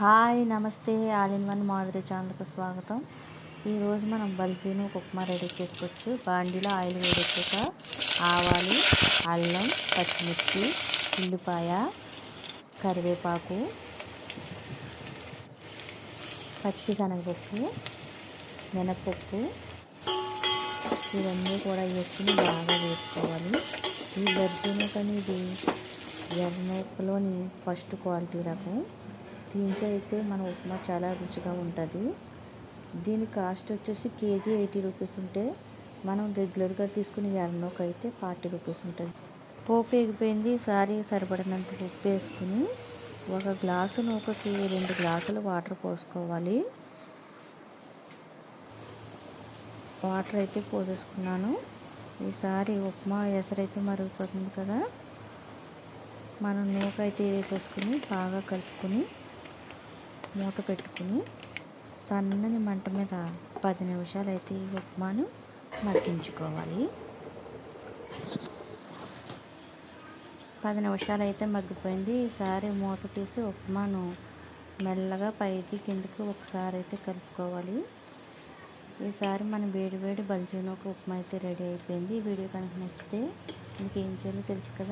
Hi నమస్తే. All in one Madhuri ఛానల్కు స్వాగతం. ఈరోజు మనం బల్జీను ఉప్మా రెడీ చేసుకోవచ్చు. బాండీలో ఆయిల్ వేడెక్కాక ఆవాలు అల్లం పచ్చిమిర్చి ఉల్లిపాయ కరివేపాకు పచ్చి శనగపప్పు మినపప్పు ఇవన్నీ కూడా వేసుకుని బాగా వేసుకోవాలి. ఈ బర్జీను అనేది ఎర్రమేపలోని ఎర్రనూకలోని ఫస్ట్ క్వాలిటీ రకం. దీంతో అయితే మన ఉప్మా చాలా రుచిగా ఉంటుంది. దీని కాస్ట్ వచ్చేసి కేజీ ఎయిటీ రూపీస్ ఉంటే మనం రెగ్యులర్గా తీసుకునే ఎర్రనూక అయితే ఫార్టీ రూపీస్ ఉంటుంది. పోపు ఎగిపోయింది ఈసారి సరిపడినంత ఉప్పు వేసుకుని ఒక గ్లాసు నూకకి రెండు గ్లాసులు వాటర్ పోసుకోవాలి. వాటర్ అయితే పోసేసుకున్నాను. ఈసారి ఉప్మా ఎసరైతే మరిగిపోతుంది కదా. మనం నూక అయితే వేసేసుకుని బాగా కలుపుకొని మూత పెట్టుకుని సన్నని మంట మీద పది నిమిషాలు అయితే ఈ ఉప్మాను మగ్గించుకోవాలి. పది నిమిషాలు అయితే మగ్గిపోయింది. ఈసారి మూత తీసి ఉప్మాను మెల్లగా పైకి కిందకి ఒకసారి అయితే కలుపుకోవాలి. ఈసారి మన వేడి వేడి బల్జీనోక ఉప్మా అయితే రెడీ అయిపోయింది. ఈ వీడియో కనుక నచ్చితే మీకు ఏం చేయాలో తెలుసు కదా?